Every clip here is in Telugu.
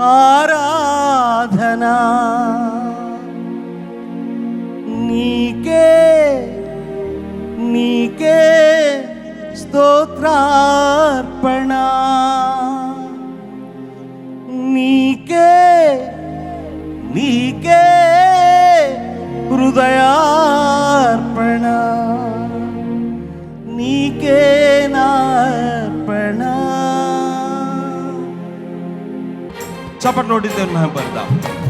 आराधना। नीके नीके स्तोत्रार्पणा। చప్పటి నోటి దేవుని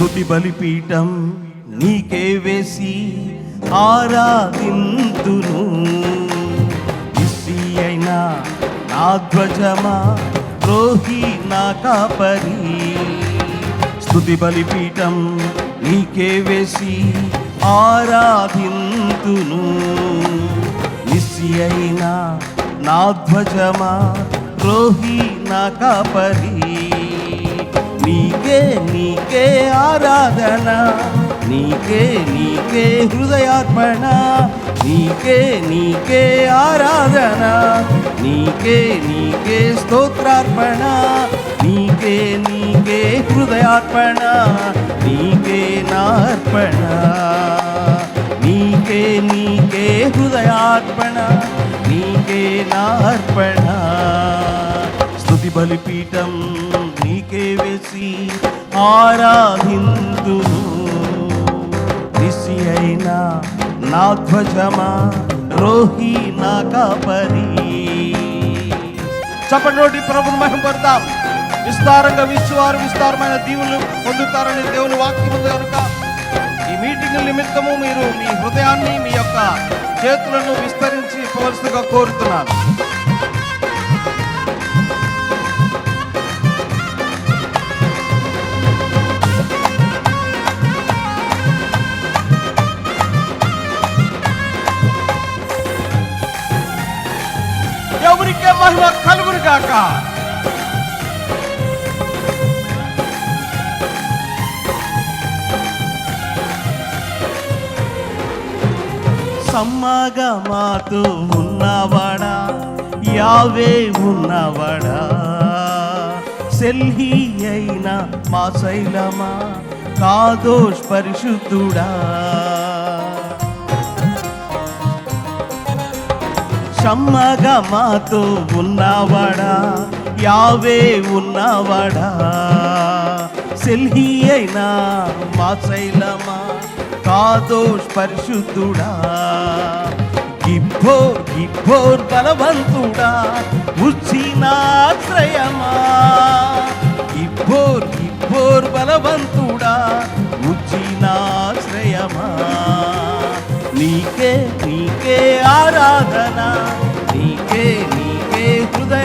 మహిమపడతాం బలిపీఠం నీకే వేసి ఆరాధింతును. ఇసి అయినా నా ధ్వజమా రోహి నా కాపరి. స్థుతి బలిపీఠం నీకే వేసి ఆరాధింతును. నిస్సి అయినా నా ధ్వజమా రోహి నా కాపరి. నీకే నీకే ఆరాధన నీకే నీకే హృదయార్పణ నీకే నీకే ఆరాధన నీకే నీకే స్తోత్రార్పణ నీకే నీకే హృదయార్పణ నీకే నార్పణ నీకే నీకే హృదయార్పణ నీకే నార్పణ. స్తుతి బలిపీఠం నీకే వేసి ఆరాధింతును. రిసి అయినా నా ధ్వజమా రోహి నా కాపరి. చప్పటి నోటి ప్రభుని మహిమపడతాం విస్తారంగా విశ్వారు విస్తారమైన దీవులు పొందుతారని దేవుని వాక్యం ఉంది కనుక ఈ మీటింగ్ నిమిత్తము మీరు మీ హృదయాన్ని మీ యొక్క చేతులను విస్తరించి పోవలసిగా కోరుతున్నాను. ఎవరికే మహిమ కలుగురు కాక సమ్మగా మాతో ఉన్నవాడా యావే ఉన్నవాడా. సెల్హి అయిన మా శైలమా కాదోష్ పరిశుద్ధుడా. షమ్మగా మాతో ఉన్నవాడా? యావే ఉన్నవాడా? సెల్హి అయినా మా శైలమా? కాదో పరిశుద్ధుడా గిబ్బోర్ గిబ్బోర్ బలవంతుడా? ఉచ్చినాశ్రయమా గిబ్బోర్ గిబ్బోర్ బలవంతుడా? ఉచ్చినాశ్రయమా నీకే నీకే ఆరాధన?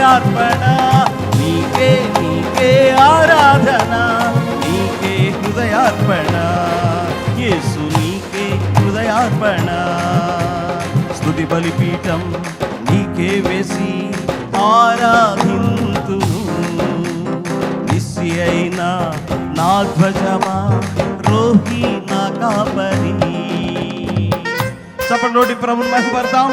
అర్పణ నీకే నీకే ఆరాధన నీకే హృదయార్పణ యేసు నీకే హృదయార్పణ స్థుతి బలిపీఠం నీకే వేసి ఆరాధింతు నిస్సి అయినా నా ధ్వజమా రోహి నా కాపరి చప్పటి నోటి ప్రభుని మహిమపడతాం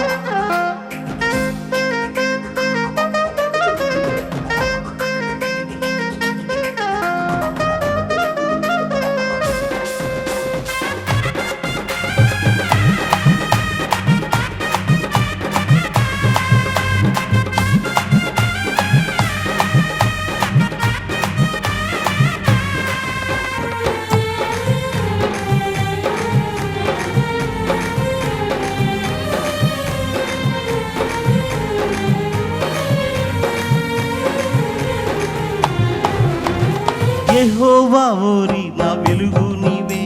యహోవా ఓరి నా వెలుగు నీవే.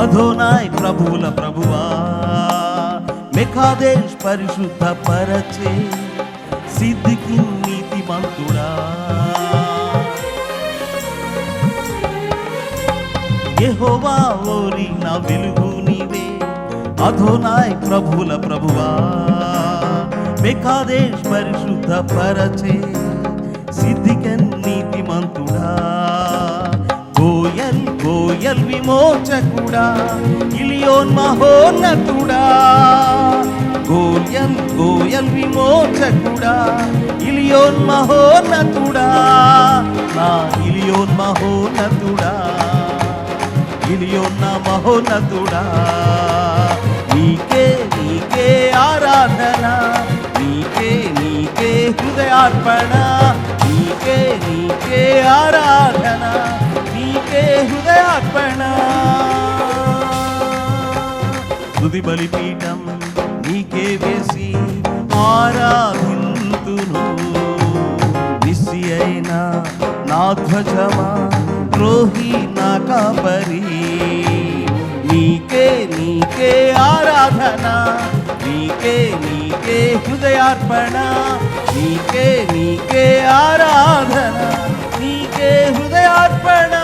అధోనాయ్ ప్రభువుల ప్రభువా మెకాదేశ్ పరిశుద్ధ పరచే సిద్ధికి నీతి మంతుడా యహోవా ఓరి నా వెలుగు నీవే. అధోనాయ్ ప్రభువుల ప్రభువా బెకాదేశ్ పరిశుద్ధ పరచే సిద్ధికన్ నీతిమంతుడా గోయల్ గోయల్ విమోచకుడా ఇలియోన్ మహోన్నతుడా గోయల్ గోయల్ విమోచకుడా ఇలియోన్ మహోన్నతుడా నా ఇలియోన్ మహోన్నతుడా ఇలియోన్ నా మహోన్నతుడా. నీకే నీకే ఆరాధన నీకే నీ నీకే హృదయార్పణ నీకే నీకే ఆరాధన నీకే హృదయార్పణ. తుది బలిపీఠం నీకే వేసి ఆరాధింతును. నిస్సి అయినా నా ధ్వజమా ద్రోహి నా కాపరీ. నీకే నీకే ఆరాధన. నీకే నీకే హృదయార్పణ. నీకే నీకే ఆరాధన. నీకే హృదయార్పణ.